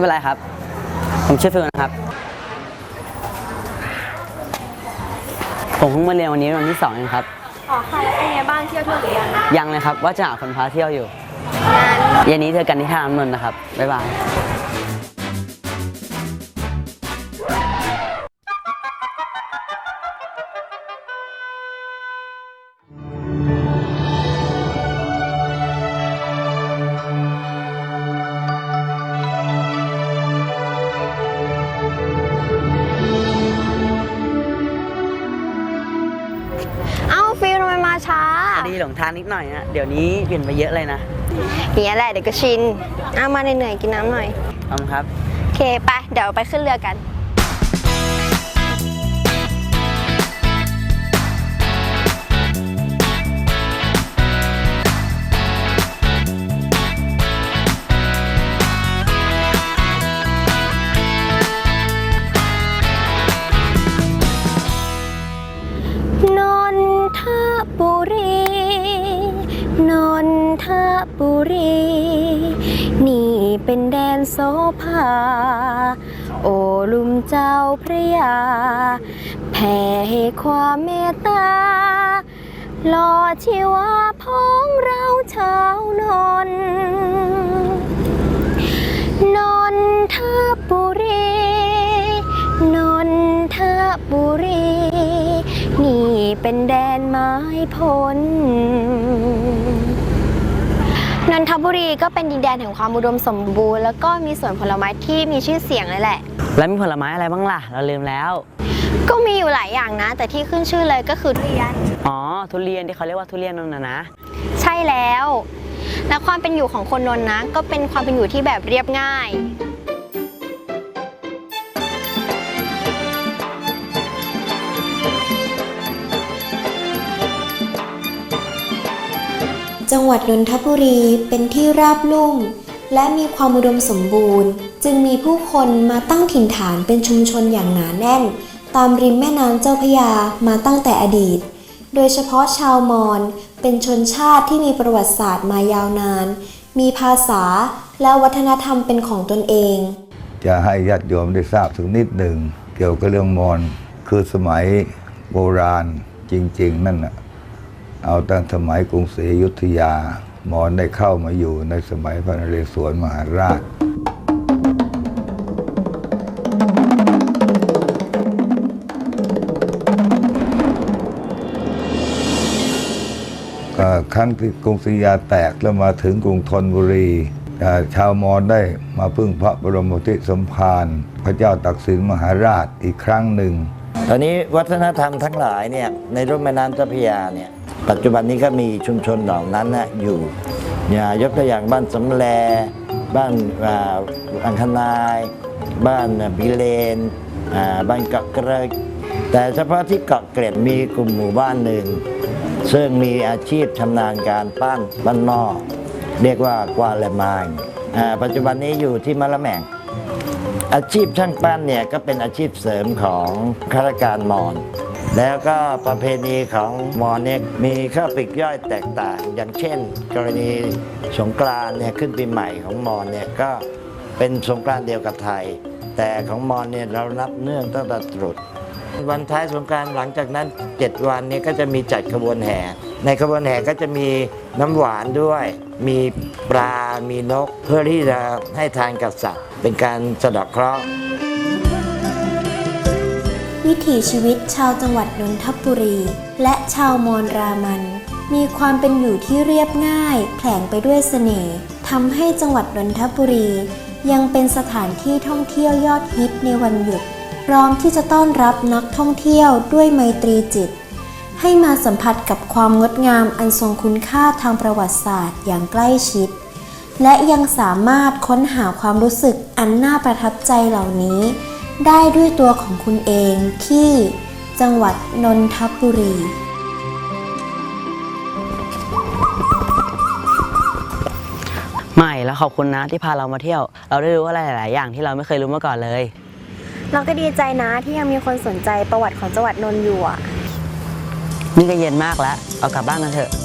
ไม่เป็นไรครับ ผมชื่อฟิลนะครับ ผมเพิ่งมาเรียนวันนี้วันที่สองเองครับ อ๋อค่ะแล้วเป็นไงบ้างเที่ยวทั่วหรือยังยังเลยครับ ว่าจะหาคนพาเที่ยวอยู่งานเย็นนี้เจอกันที่ท่าน้ำนนท์นะครับ บ๊ายบาย นิดหน่อยนะเดี๋ยวนี้เปลี่ยนไปเยอะเลยนะอย่างนี้ยแหละเดี๋ยวก็ชินเอามาเหนื่อยๆกินน้ำหน่อยขอบคุณครับ โอเคไปเดี๋ยวไปขึ้นเรือกันน บุรี นี่เป็นแดนโสภา โอลุมเจ้าพระยา แผ่ให้ความเมตตาหล่อชีวาพ้องเราชาวนน นนทบุรี นนทบุรี นี่เป็นแดนไม้พล นนทบุรีก็เป็นดินแดนแห่งความอุดมสมบูรณ์แล้วก็มีสวนผลไม้ที่มีชื่อเสียงเลยแหละ แล้วมีผลไม้อะไรบ้างล่ะ เราลืมแล้ว ก็มีอยู่หลายอย่างนะ แต่ที่ขึ้นชื่อเลยก็คือทุเรียน อ๋อ ทุเรียนที่เขาเรียกว่าทุเรียนนนท์นะนะ ใช่แล้ว และความเป็นอยู่ของคนนนท์นะ ก็เป็นความเป็นอยู่ที่แบบเรียบง่าย จังหวัดนนทบุรีเป็นที่ราบลุ่ม และมีความอุดมสมบูรณ์ จึงมีผู้คนมาตั้งถิ่นฐานเป็นชุมชนอย่างหนาแน่น ตามริมแม่น้ำเจ้าพยามาตั้งแต่อดีต โดยเฉพาะชาวมอญเป็นชนชาติที่มีประวัติศาสตร์มายาวนาน มีภาษาและวัฒนธรรมเป็นของตนเอง จะให้ญาติโยมได้ทราบสักนิดหนึ่งเกี่ยวกับเรื่องมอญคือสมัยโบราณจริง ๆ นั่นนะ เอาตั้งสมัยกรุงศรีอยุธยา มอญได้เข้ามาอยู่ในสมัยพระนเรศวรมหาราช ครั้งที่กรุงศรีอยุธยาแตกแล้วมาถึงกรุงธนบุรีชาวมอญได้มาพึ่งพระบรมธิสมภารพระเจ้าตักสินมหาราชอีกครั้งหนึ่ง ตอนนี้วัฒนธรรมทั้งหลายเนี่ยในรุ่มแม่น้ำเจ้าพระยาเนี่ยปัจจุบันนี้ก็มีชุมชนเหล่านั้นนะอยู่อย่ายกตัวอย่างบ้านสำแลบ้านอ่าอังคณาย บ้านบิเลนบ้านเกาะเกรกแต่เฉพาะที่เกาะเกร็ดมีกลุ่มหมู่บ้านหนึ่ง ซึ่งมีอาชีพชำนาญการปั้นบ้านนอก เรียกว่ากวาเลมายปัจจุบันนี้อยู่ที่มะละแมง อาชีพช่างปั้นเนี่ยก็เป็นอาชีพเสริมของข้าราชการมอญแล้วก็ประเพณีของมอญเนี่ยมีข้อปลีกย่อยแตกต่าง อย่างเช่น กรณีสงกรานเนี่ยขึ้นปีใหม่ของมอญเนี่ยก็เป็นสงกรานเดียวกับไทย แต่ของมอญเนี่ยเรานับเนื่องตั้งแต่ตรุษวันท้ายสงกรานหลังจากนั้น 7 วันเนี้ก็จะมีจัดขบวนแห่ ในขบวนแห่ก็จะมีน้ำหวานด้วย มีปลา มีนก เพื่อที่จะให้ทานกับสัตว์ เป็นการสะเดอกเคราะห์ วิถีชีวิตชาวจังหวัดนนทบุรี และชาวมอญรามัน มีความเป็นอยู่ที่เรียบง่ายแผลงไปด้วยเสน่ห์ทำให้จังหวัดนนทบุรี ยังเป็นสถานที่ท่องเที่ยวยอดฮิตในวันหยุดพร้อมที่จะต้อนรับนักท่องเที่ยวด้วยไมตรีจิต ให้มาสัมผัสกับความงดงามอันทรงคุณค่าทางประวัติศาสตร์อย่างใกล้ชิด และยังสามารถค้นหาความรู้สึกอันน่าประทับใจเหล่านี้ ได้ด้วยตัวของคุณเองที่จังหวัดนนทบุรี ไม่แล้วขอบคุณนะที่พาเรามาเที่ยว เราได้รู้อะไรหลาย ๆ อย่างที่เราไม่เคยรู้มาก่อนเลย เราก็ดีใจนะที่ยังมีคนสนใจประวัติของจังหวัดนนท์อยู่อะนี่ก็เย็นมากแล้ว เอากลับบ้านกันเถอะไ